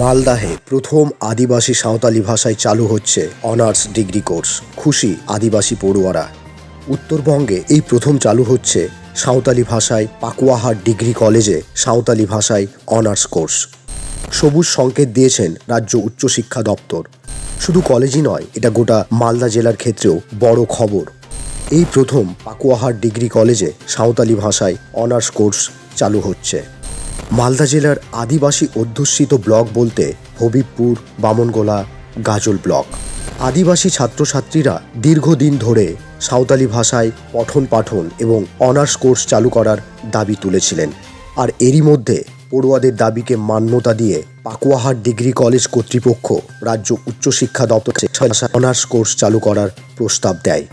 মালদাহে প্রথম আদিবাসী সাঁওতালি ভাষায় চালু হচ্ছে অনার্স ডিগ্রি কোর্স। খুশি আদিবাসী পড়ুয়ারা। উত্তরবঙ্গে এই প্রথম চালু হচ্ছে সাঁওতালি ভাষায় পাকুয়াহাট ডিগ্রি কলেজে সাঁওতালি ভাষায় অনার্স কোর্স। সবুজ সংকেত দিয়েছেন রাজ্য উচ্চশিক্ষা দপ্তর। শুধু কলেজই নয়, এটা গোটা মালদা জেলার ক্ষেত্রেও বড় খবর। এই প্রথম পাকুয়াহাট ডিগ্রি কলেজে সাঁওতালি ভাষায় অনার্স কোর্স চালু হচ্ছে। মালদা জেলার আদিবাসী অধ্যুষিত ব্লক বলতে হবিবপুর, বামনগোলা, গাজল ব্লক। আদিবাসী ছাত্রছাত্রীরা দীর্ঘদিন ধরে সাঁওতালি ভাষায় পঠন পাঠন এবং অনার্স কোর্স চালু করার দাবি তুলেছিলেন। আর এরই মধ্যে পড়ুয়াদের দাবিকে মান্যতা দিয়ে পাকুয়াহাট ডিগ্রি কলেজ কর্তৃপক্ষ রাজ্য উচ্চশিক্ষা দপ্তরকে অনার্স কোর্স চালু করার প্রস্তাব দেয়।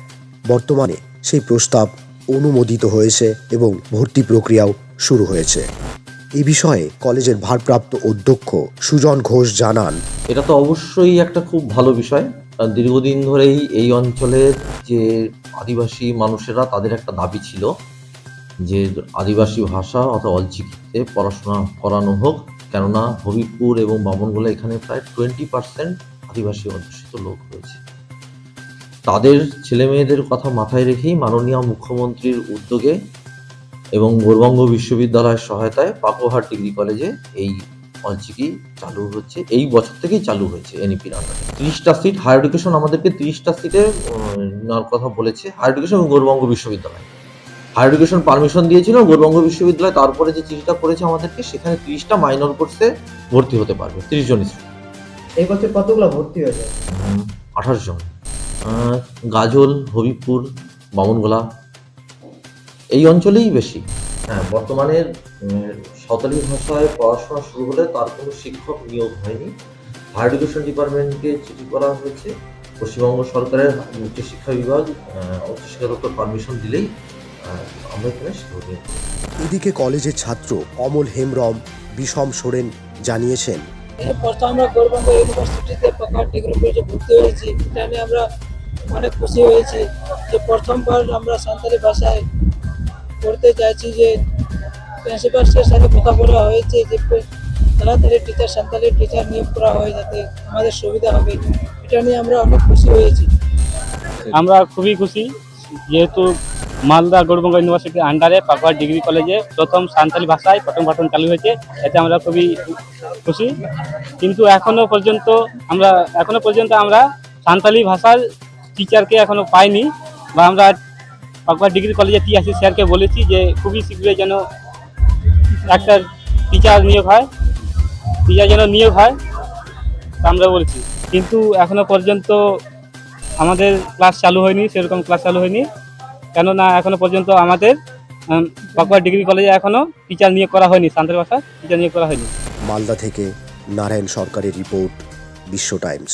বর্তমানে সেই প্রস্তাব অনুমোদিত হয়েছে এবং ভর্তি প্রক্রিয়াও শুরু হয়েছে। এই বিষয়ে কলেজের ভারপ্রাপ্ত অধ্যক্ষ সুজন ঘোষ জানান, এটা তো অবশ্যই একটা খুব ভালো বিষয়। কারণ দীর্ঘদিন ধরেই এই অঞ্চলের যে আদিবাসী মানুষেরা তাদের একটা দাবি ছিল যে আদিবাসী ভাষা অথবা অলচিকিতে পড়াশোনা করানো হোক, কেননা হবিবপুর এবং বামনগোলা এখানে প্রায় টোয়েন্টি পার্সেন্ট আদিবাসী অধ্যুষিত লোক রয়েছে। তাদের ছেলে মেয়েদের কথা মাথায় রেখেই মাননীয় মুখ্যমন্ত্রীর উদ্যোগে এবং গৌরবঙ্গ বিশ্ববিদ্যালয়ের সহায়তায় পাকুহাট ডিগ্রি কলেজে এই অলচিকি চালু হচ্ছে এই বছর থেকেই চালু হয়েছে এনইপির আন্ডারে তিরিশটা সিট হায়ার এডুকেশন আমাদেরকে তিরিশটা সিটে নেওয়ার কথা বলেছে হায়ার এডুকেশন এবং গৌরবঙ্গ বিশ্ববিদ্যালয়। হায়ার এডুকেশন পারমিশন দিয়েছিল গৌরবঙ্গ বিশ্ববিদ্যালয় তারপরে যে চিঠিটা করেছে আমাদেরকে সেখানে তিরিশটা মাইনর কোর্সে ভর্তি হতে পারবে তিরিশ জন এই বছর কতগুলো ভর্তি হয়েছে? আঠাশ জন। গাজল হবিবপুর বামনগোলা এই অঞ্চলেই বেশি। হ্যাঁ বর্তমানে সাঁওতালি ভাষায় পড়াশোনা শুরু হলে তার কোনো শিক্ষক নিয়োগ হয়নি। হায়ার এডুকেশন ডিপার্টমেন্টকে চিঠি করা হয়েছে। পশ্চিমবঙ্গ সরকারের উচ্চশিক্ষা বিভাগ উচ্চশিক্ষা দপ্তর পারমিশন দিলেই আমরা এখানে শিক্ষক এদিকে কলেজের ছাত্র অমল হেমরম বিষম সোরেন জানিয়েছেন প্রথম আমরা গৌরবঙ্গ ইউনিভার্সিটিতে পাকা ডিগ্রি কলেজে ভর্তি হয়েছি। এটা নিয়ে আমরা অনেক খুশি হয়েছি যে প্রথমবার আমরা সাঁতালি ভাষায় পড়তে চাইছি যে প্রিন্সিপাল সাথে কথা বলা হয়েছে যে তাড়াতাড়ি টিচার সাঁতালি টিচার নিয়োগ করা হয় যাতে আমাদের সুবিধা হবে। এটা নিয়ে আমরা অনেক খুশি হয়েছি। আমরা খুবই খুশি, যেহেতু মালদা গৌরবঙ্গ ইউনিভার্সিটির আন্ডারে পাকুয়ার ডিগ্রি কলেজে প্রথম সান্তালি ভাষায় প্রথম পাঠন চালু হয়েছে, এতে আমরা খুবই খুশি। কিন্তু এখনও পর্যন্ত আমরা, এখনও পর্যন্ত আমরা সান্তালি ভাষার টিচারকে এখনও পাইনি, বা আমরা পাকুয়ার ডিগ্রি কলেজে টিআসি স্যারকে বলেছি যে খুবই শীঘ্রই যেন একটা টিচার নিয়োগ হয় টিচার যেন নিয়োগ হয় আমরা বলছি। কিন্তু এখনও পর্যন্ত আমাদের ক্লাস চালু হয়নি সেরকম ক্লাস চালু হয়নি। কেননা এখনও পর্যন্ত আমাদের উম, ডিগ্রি কলেজে এখনও টিচার নিয়োগ করা হয়নি সান্তালি ভাষা টিচার নিয়োগ করা হয়নি। মালদা থেকে নারায়ণ সরকারের রিপোর্ট বিশ্ব টাইমস।